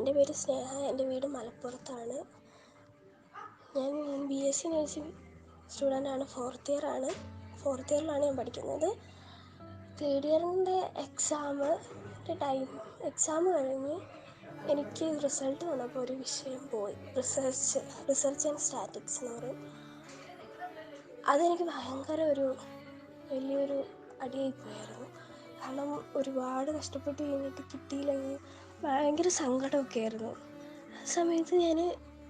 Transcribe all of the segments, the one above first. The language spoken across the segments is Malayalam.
എന്റെ പേര് സ്നേഹ എന്റെ വീട് മലപ്പുറത്താണ്. ഞാൻ ബി എസ് സി നഴ്സിംഗ് സ്റ്റുഡന്റാണ് ഫോർത്ത് ഇയർ ആണ്. ഫോർത്ത് ഇയറിലാണ് ഞാൻ പഠിക്കുന്നത്. തേർഡ് ഇയറിന്റെ എക്സാം ടൈം എക്സാം കഴിഞ്ഞ് എനിക്ക് റിസൾട്ട് വന്നപ്പോൾ ഒരു വിഷയം പോയി. റിസർച്ച് റിസർച്ച് ആൻഡ് സ്റ്റാറ്റിക്സ് എന്ന് പറയും. അതെനിക്ക് ഭയങ്കര ഒരു വലിയൊരു അടിയായിപ്പോയായിരുന്നു കാരണം ഒരുപാട് കഷ്ടപ്പെട്ട് കഴിഞ്ഞിട്ട് കിട്ടിയില്ലെങ്കിൽ ഭയങ്കര സങ്കടമൊക്കെ ആയിരുന്നു ആ സമയത്ത് ഞാൻ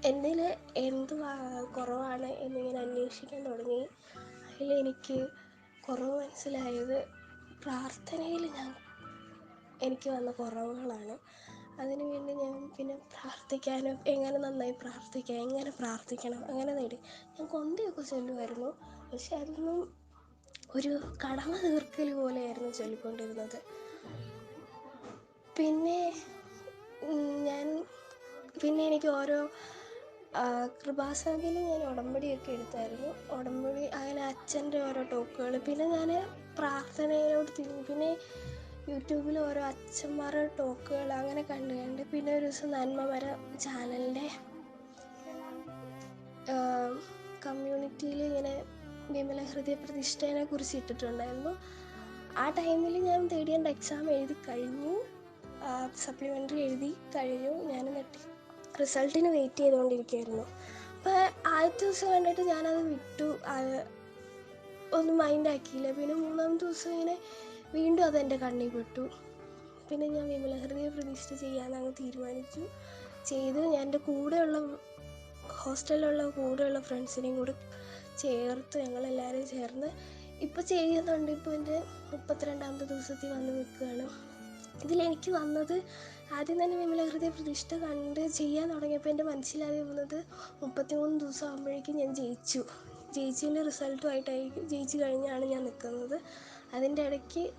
എന്നിൽ എന്ത് കുറവാണ് എന്നിങ്ങനെ അന്വേഷിക്കാൻ തുടങ്ങി. അതിൽ എനിക്ക് കുറവ് മനസ്സിലായത് പ്രാർത്ഥനയിൽ ഞാൻ എനിക്ക് വന്ന കുറവുകളാണ്. അതിനു വേണ്ടി ഞാൻ പിന്നെ പ്രാർത്ഥിക്കാനും എങ്ങനെ നന്നായി പ്രാർത്ഥിക്കാം എങ്ങനെ പ്രാർത്ഥിക്കണം അങ്ങനെ നേടി. ഞാൻ കൊന്തയൊക്കെ ചൊല്ലുമായിരുന്നു. പക്ഷെ അതൊന്നും ഒരു കടമ തീർക്കൽ പോലെയായിരുന്നു ചൊല്ലിക്കൊണ്ടിരുന്നത്. പിന്നെ ഞാൻ പിന്നെ എനിക്ക് ഓരോ കൃപാസനത്തിൽ ഞാൻ ഉടമ്പടിയൊക്കെ എടുത്തായിരുന്നു. ഉടമ്പടി അങ്ങനെ അച്ഛന്റെ ഓരോ ടോക്കുകൾ പിന്നെ ഞാൻ പ്രാർത്ഥനയിലോട്ട് തിരിഞ്ഞു. പിന്നെ യൂട്യൂബിൽ ഓരോ അച്ഛന്മാരുടെ ടോക്കുകൾ അങ്ങനെ കണ്ടു കണ്ട് പിന്നെ ഒരു ദിവസം നന്മമര ചാനലിന്റെ കമ്മ്യൂണിറ്റിയിൽ ഇങ്ങനെ വിമല ഹൃദയ പ്രതിഷ്ഠേനെ കുറിച്ച് ഇട്ടിട്ടുണ്ടായിരുന്നു. ആ ടൈമിൽ ഞാൻ തേർഡ് ഇയറിന്റെ എക്സാം എഴുതി കഴിഞ്ഞു. സപ്ലിമെന്ററി എഴുതി കഴിഞ്ഞു. ഞാൻ എന്നിട്ട് റിസൾട്ടിന് വെയിറ്റ് ചെയ്തുകൊണ്ടിരിക്കുകയായിരുന്നു. അപ്പോൾ ആദ്യത്തെ ദിവസം കണ്ടിട്ട് ഞാനത് വിട്ടു. അത് ഒന്നും മൈൻഡാക്കിയില്ല പിന്നെ മൂന്നാമത്തെ ദിവസം ഇങ്ങനെ വീണ്ടും അതെന്റെ കണ്ണിൽ പെട്ടു. പിന്നെ ഞാൻ വിമലഹൃദയ പ്രതീക്ഷിച്ച് ചെയ്യാമെന്നങ്ങ് തീരുമാനിച്ചു. ചെയ്ത്. ഞാൻ എന്റെ കൂടെയുള്ള ഹോസ്റ്റലിലുള്ള കൂടെയുള്ള ഫ്രണ്ട്സിനെയും കൂടെ ചേർത്ത്. ഞങ്ങളെല്ലാവരും ചേർന്ന് ഇപ്പോൾ ചെയ്യുന്നുണ്ട്. ഇപ്പോൾ എന്റെ മുപ്പത്തിരണ്ടാമത്തെ ദിവസത്തിൽ വന്ന് നിൽക്കുകയാണ്. ഇതിലെനിക്ക് വന്നത് ആദ്യം തന്നെ വിമല പ്രതിഷ്ഠ കണ്ട് ചെയ്യാൻ തുടങ്ങിയപ്പോൾ എന്റെ മനസ്സിലായി വന്നത് മുപ്പത്തിമൂന്ന് ദിവസം ആകുമ്പോഴേക്കും ഞാൻ ജയിച്ചു. ജയിച്ചതിന്റെ റിസൾട്ടുമായിട്ടായിരിക്കും ജയിച്ചു കഴിഞ്ഞാണ് ഞാൻ നിൽക്കുന്നത്. അതിന്റെ ഇടയ്ക്ക്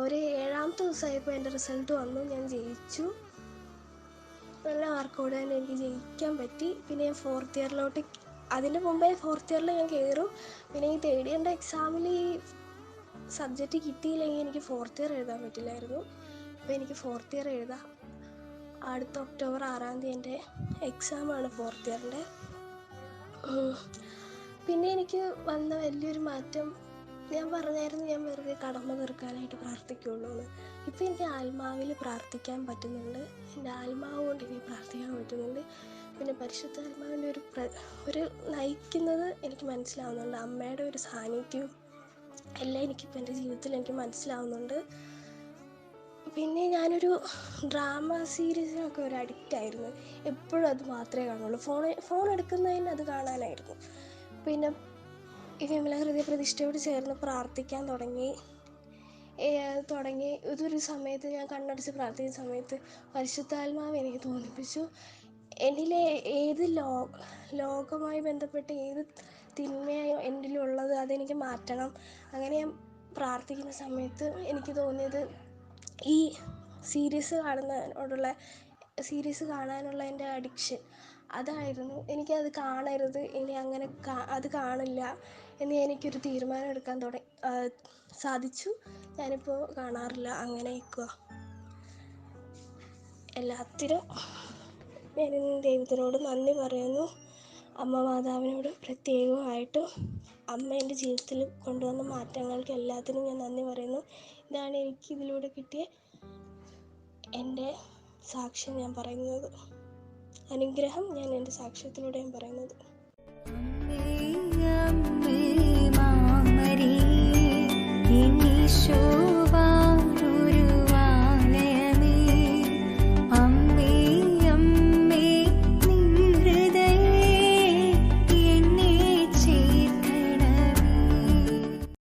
ഒരു ഏഴാമത്തെ ദിവസമായപ്പോൾ എന്റെ റിസൾട്ട് വന്നു. ഞാൻ ജയിച്ചു. നല്ല മാർക്കോടെ തന്നെ എനിക്ക് ജയിക്കാൻ പറ്റി. പിന്നെ ഞാൻ ഫോർത്ത് ഇയറിലോട്ട് അതിന്റെ മുമ്പേ ഫോർത്ത് ഇയറിൽ ഞാൻ കയറും. പിന്നെ ഈ തേർഡ് ഇയറിന്റെ എക്സാമിൽ ഈ സബ്ജക്റ്റ് കിട്ടിയില്ലെങ്കിൽ എനിക്ക് ഫോർത്ത് ഇയർ എഴുതാൻ പറ്റില്ലായിരുന്നു. അപ്പോൾ എനിക്ക് ഫോർത്ത് ഇയർ എഴുതാം. അടുത്ത ഒക്ടോബർ ആറാം തീയതി എന്റെ എക്സാമാണ് ഫോർത്ത് ഇയറിന്റെ പിന്നെ എനിക്ക് വന്ന വലിയൊരു മാറ്റം ഞാൻ പറഞ്ഞായിരുന്നു ഞാൻ വെറുതെ കടമ തീർക്കാനായിട്ട് പ്രാർത്ഥിക്കുള്ളൂ എന്ന്. ഇപ്പം എനിക്ക് ആത്മാവിൽ പ്രാർത്ഥിക്കാൻ പറ്റുന്നുണ്ട്. എന്റെ ആത്മാവ് കൊണ്ട് എനിക്ക് പ്രാർത്ഥിക്കാൻ പറ്റുന്നുണ്ട്. പിന്നെ പരിശുദ്ധ ആത്മാവിന്റെ ഒരു ഒരു നയിക്കുന്നത് എനിക്ക് മനസ്സിലാവുന്നുണ്ട്. അമ്മയുടെ ഒരു സാന്നിധ്യവും എല്ലാം എനിക്കിപ്പോൾ എന്റെ ജീവിതത്തിൽ എനിക്ക് മനസ്സിലാവുന്നുണ്ട്. പിന്നെ ഞാനൊരു ഡ്രാമ സീരീസിനൊക്കെ ഒരു അഡിക്റ്റ് ആയിരുന്നു. എപ്പോഴും അത് മാത്രമേ കാണുള്ളൂ. ഫോൺ ഫോൺ എടുക്കുന്നതിന് അത് കാണാനായിരുന്നു. പിന്നെ ഈ വിമല ഹൃദയ പ്രതിഷ്ഠയോട് ചേർന്ന് പ്രാർത്ഥിക്കാൻ തുടങ്ങി. തുടങ്ങി. ഇതൊരു സമയത്ത് ഞാൻ കണ്ണടച്ച് പ്രാർത്ഥിക്കുന്ന സമയത്ത് പരിശുദ്ധാത്മാവ് എനിക്ക് തോന്നിപ്പിച്ചു. എന്നിലെ ഏത് ലോ ലോകമായി ബന്ധപ്പെട്ട് ഏത് തിന്മയായോ എന്നിലുള്ളത് അതെനിക്ക് മാറ്റണം. അങ്ങനെ ഞാൻ പ്രാർത്ഥിക്കുന്ന സമയത്ത് എനിക്ക് തോന്നിയത് ഈ സീരീസ് കാണുന്നതിനോടുള്ള സീരീസ് കാണാനുള്ള എന്റെ അഡിക്ഷൻ അതായിരുന്നു. എനിക്കത് കാണരുത് ഇനി അങ്ങനെ അത് കാണില്ല എന്ന് എനിക്കൊരു തീരുമാനം എടുക്കാൻ തുടങ്ങി സാധിച്ചു. ഞാനിപ്പോൾ കാണാറില്ല അങ്ങനെ നിൽക്കുക എല്ലാത്തിനും ഞാൻ ദൈവത്തിനോട് നന്ദി പറയുന്നു. അമ്മ മാതാവിനോട് പ്രത്യേകമായിട്ട് അമ്മ എന്റെ ജീവിതത്തിൽ കൊണ്ടുവന്ന മാറ്റങ്ങൾക്ക് എല്ലാത്തിനും ഞാൻ നന്ദി പറയുന്നു. ഇതാണ് എനിക്ക് ഇതിലൂടെ കിട്ടിയ എന്റെ സാക്ഷ്യം ഞാൻ പറയുന്നത്. അനുഗ്രഹം ഞാൻ എന്റെ സാക്ഷ്യത്തിലൂടെ ഞാൻ പറയുന്നത്